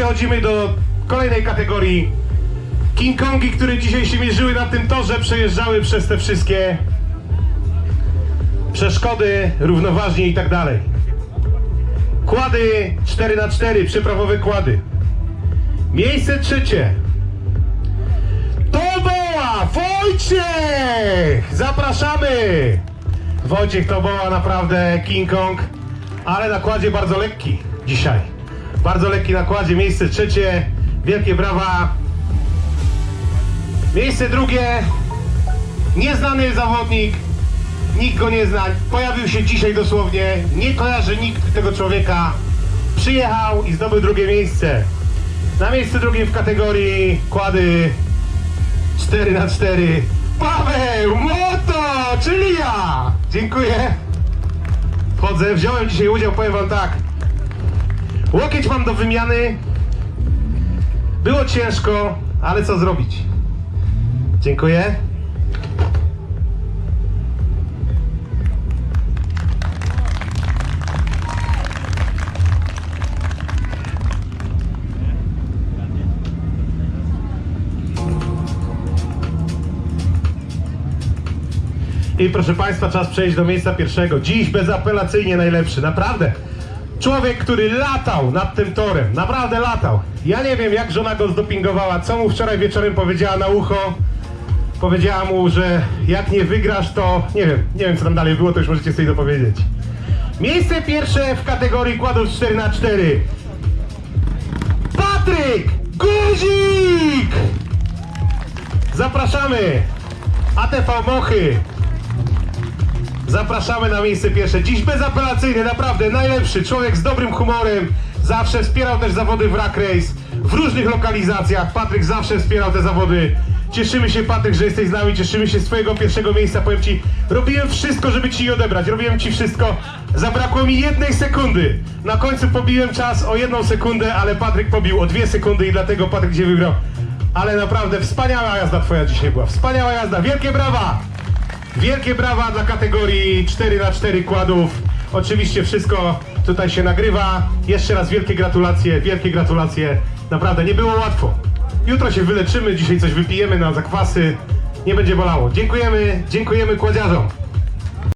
przechodzimy do kolejnej kategorii. King Kongi, które dzisiaj się mierzyły na tym torze, przejeżdżały przez te wszystkie przeszkody, równoważnie i tak dalej. Kłady 4x4, przeprawowe kłady. Miejsce trzecie. Toboła Wojciech! Zapraszamy! Wojciech Toboła, naprawdę King Kong, ale na kładzie bardzo lekki dzisiaj. Bardzo lekki na kładzie, miejsce trzecie, wielkie brawa. Miejsce drugie, nieznany zawodnik, nikt go nie zna, pojawił się dzisiaj dosłownie, nie kojarzy nikt tego człowieka. Przyjechał i zdobył drugie miejsce. Na miejscu drugim w kategorii kłady 4 na 4 Paweł Moto, czyli ja! Dziękuję. Wchodzę, wziąłem dzisiaj udział, powiem wam tak. Łokieć mam do wymiany. Było ciężko, ale co zrobić? Dziękuję. I proszę Państwa, czas przejść do miejsca pierwszego. Dziś bezapelacyjnie najlepszy, naprawdę. Człowiek, który latał nad tym torem, naprawdę latał. Ja nie wiem, jak żona go zdopingowała, co mu wczoraj wieczorem powiedziała na ucho. Powiedziała mu, że jak nie wygrasz, to nie wiem, nie wiem co tam dalej było, to już możecie sobie dopowiedzieć. Miejsce pierwsze w kategorii kładów 4x4. Patryk Guzik! Zapraszamy! ATV Mochy! Zapraszamy na miejsce pierwsze. Dziś bezapelacyjny, naprawdę najlepszy. Człowiek z dobrym humorem. Zawsze wspierał też zawody w Rack Race. W różnych lokalizacjach. Patryk zawsze wspierał te zawody. Cieszymy się, Patryk, że jesteś z nami. Cieszymy się z twojego pierwszego miejsca. Powiem ci, robiłem wszystko, żeby ci je odebrać. Robiłem ci wszystko. Zabrakło mi jednej sekundy. Na końcu pobiłem czas o jedną sekundę, ale Patryk pobił o dwie sekundy i dlatego Patryk dzisiaj wygrał. Ale naprawdę wspaniała jazda twoja dzisiaj była. Wspaniała jazda. Wielkie brawa! Wielkie brawa dla kategorii 4x4 kładów. Oczywiście wszystko tutaj się nagrywa. Jeszcze raz wielkie gratulacje, wielkie gratulacje. Naprawdę nie było łatwo. Jutro się wyleczymy, dzisiaj coś wypijemy na zakwasy. Nie będzie bolało. Dziękujemy, dziękujemy kładziarzom.